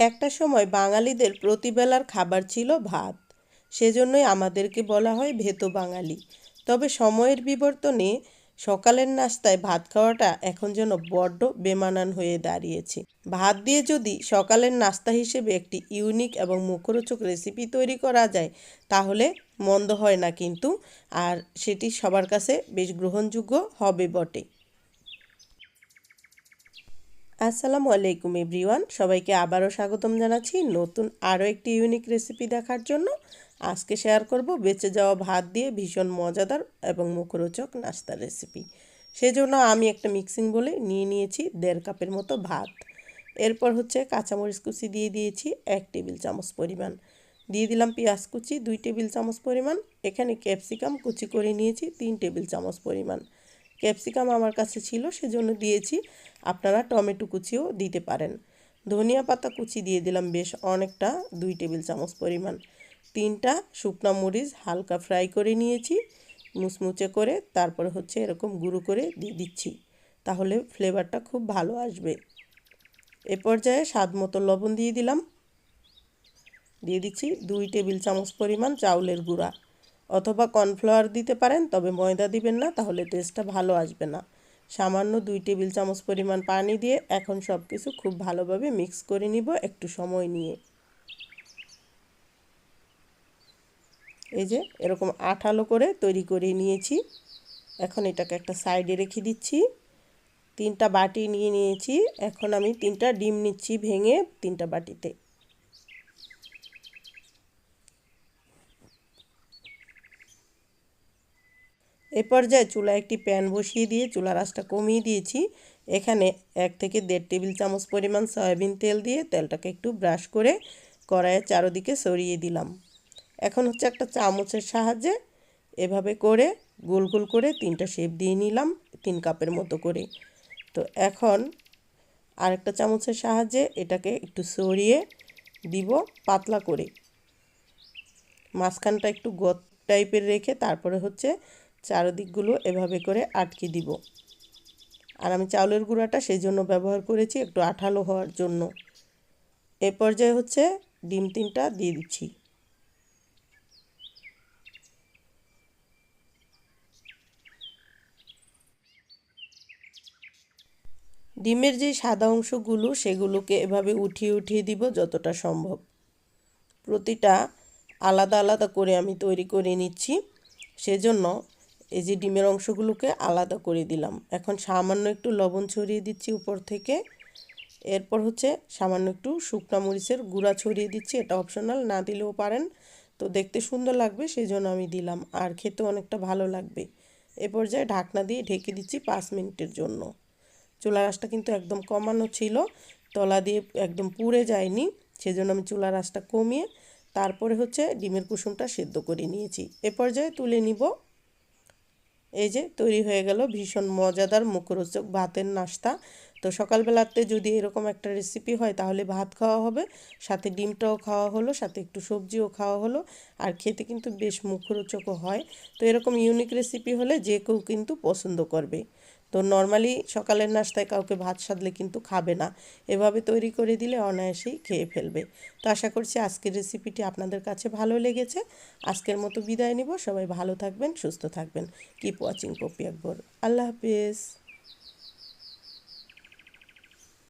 একটা সময় বাঙালিদের প্রতিবেলার খাবার ছিল ভাত। সেজন্যই আমাদেরকে বলা হয় ভেতো বাঙালি। তবে সময়ের বিবর্তনে সকালের নাস্তায় ভাত খাওয়াটা এখন যেন বড্ড বেমানান হয়ে দাঁড়িয়েছে। ভাত দিয়ে যদি সকালের নাস্তা হিসেবে একটি ইউনিক এবং মুখরোচক রেসিপি তৈরি করা যায়, তাহলে মন্দ হয় না কিন্তু, আর সেটি সবার কাছে বেশ গ্রহণযোগ্য হবে বটে। আসসালামু আলাইকুম এভরিওয়ান, সবাইকে আবারও স্বাগতম জানাচ্ছি নতুন আরও একটি ইউনিক রেসিপি দেখার জন্য। আজকে শেয়ার করব বেঁচে যাওয়া ভাত দিয়ে ভীষণ মজাদার এবং মুখরোচক নাস্তার রেসিপি সেজন্য আমি একটা মিক্সিং বলে নিয়ে নিয়েছি দেড় কাপের মতো ভাত। এরপর হচ্ছে কাঁচামরিচ কুচি দিয়ে দিয়েছি এক টেবিল চামচ পরিমাণ। দিয়ে দিলাম পেঁয়াজ কুচি, দুই টেবিল চামচ পরিমাণ। এখানে ক্যাপসিকাম কুচি করে নিয়েছি তিন টেবিল চামচ পরিমাণ। ক্যাপসিকাম আমার কাছে ছিল, সেজন্য দিয়েছি। আপনারা টমেটো কুচিও দিতে পারেন। ধনিয়া পাতা কুচি দিয়ে দিলাম বেশ অনেকটা, দুই টেবিল চামচ পরিমাণ। তিনটা শুকনো মরিচ হালকা ফ্রাই করে নিয়েছি, মুচমুচে করে তারপরে হচ্ছে এরকম গুঁড়ো করে দিয়ে দিচ্ছি। তাহলে ফ্লেভারটা খুব ভালো আসবে। এ পর্যায়ে স্বাদ মতো লবণ দিয়ে দিলাম। দিয়ে দিচ্ছি দুই টেবিল চামচ পরিমাণ চাউলের গুঁড়া। অথবা কর্নফ্লাওয়ার দিতে পারেন, তবে ময়দা দিবেন না, তাহলে টেস্টটা ভালো আসবে না। সামান্য দুই টেবিল চামচ পরিমাণ পানি দিয়ে এখন সব কিছু খুব ভালোভাবে মিক্স করে নিব একটু সময় নিয়ে। এই যে, এরকম আঠালো করে তৈরি করে নিয়েছি। এখন এটাকে একটা সাইডে রেখে দিচ্ছি। তিনটা বাটি নিয়ে নিয়েছি। এখন আমি তিনটা ডিম নিচ্ছি ভেঙে তিনটা বাটিতে। এ পর্যায়ে চুলা একটি প্যান বসিয়ে দিয়ে চুলার রাসটা কমিয়ে দিয়েছি। এখানে এক থেকে দেড় টেবিল চামচ পরিমাণ সয়াবিন তেল দিয়ে তেলটাকে একটু ব্রাশ করে কড়াইয়ের চারোদিকে সরিয়ে দিলাম। এখন হচ্ছে একটা চামচের সাহায্যে এভাবে করে গোল গোল করে তিনটা শেপ দিয়ে নিলাম, তিন কাপের মতো করে। তো এখন আরেকটা চামচের সাহায্যে এটাকে একটু সরিয়ে দিব পাতলা করে। মাঝখানটা একটু গত টাইপের রেখে তারপরে হচ্ছে চারদিকগুলো এভাবে করে আটকে দিব। আর আমি চাউলের গুঁড়াটা সেই জন্য ব্যবহার করেছি একটু আঠালো হওয়ার জন্য। এ পর্যায়ে হচ্ছে ডিম তিনটা দিয়ে দিচ্ছি। ডিমের যে সাদা অংশগুলো সেগুলোকে এভাবে উঠিয়ে উঠিয়ে দিব যতটা সম্ভব। প্রতিটা আলাদা আলাদা করে আমি তৈরি করে নিচ্ছি। সেজন্য এই যে ডিমের অংশগুলোকে আলাদা করে দিলাম। এখন সামান্য একটু লবণ ছড়িয়ে দিচ্ছি উপর থেকে। এরপর হচ্ছে সামান্য একটু শুকনা মরিচের গুঁড়া ছড়িয়ে দিচ্ছি। এটা অপশনাল না দিলেও পারেন। তো দেখতে সুন্দর লাগবে সেই জন্য আমি দিলাম। আর খেতে অনেকটা ভালো লাগবে। এ পর্যায়ে ঢাকনা দিয়ে ঢেকে দিচ্ছি পাঁচ মিনিটের জন্য। চুলা রাসটা কিন্তু একদম কমানো ছিল। তলা দিয়ে একদম পুড়ে যায়নি, সেজন্য আমি চুলা রাসটা কমিয়ে তারপরে হচ্ছে ডিমের কুসুমটা সেদ্ধ করে নিয়েছি। এ পর্যায়ে তুলে নিব এই যে তৈরি হয়ে গেল ভীষণ মজাদার মুখরোচক ভাতের নাস্তা। তো সকালবেলাতে যদি এরকম একটা রেসিপি হয় তাহলে ভাত খাওয়া হবে, সাথে ডিমটাও খাওয়া হলো, সাথে একটু সবজিও খাওয়া হলো, আর খেতে কিন্তু বেশ মুখরোচকও হয়। তো এরকম ইউনিক রেসিপি হলে যে কেউ কিন্তু পছন্দ করবে। তো নর্মালি সকালের নাস্তায় কাউকে ভাত সাধলে কিন্তু খাবে না। এভাবে তৈরি করে দিলে অনায়াসেই খেয়ে ফেলবে। তো আশা করছি আজকের রেসিপিটি আপনাদের কাছে ভালো লেগেছে। আজকের মতো বিদায় নিব। সবাই ভালো থাকবেন, সুস্থ থাকবেন। কিপ ওয়াচিং পপি আকবর আল্লাহ হাফিজ।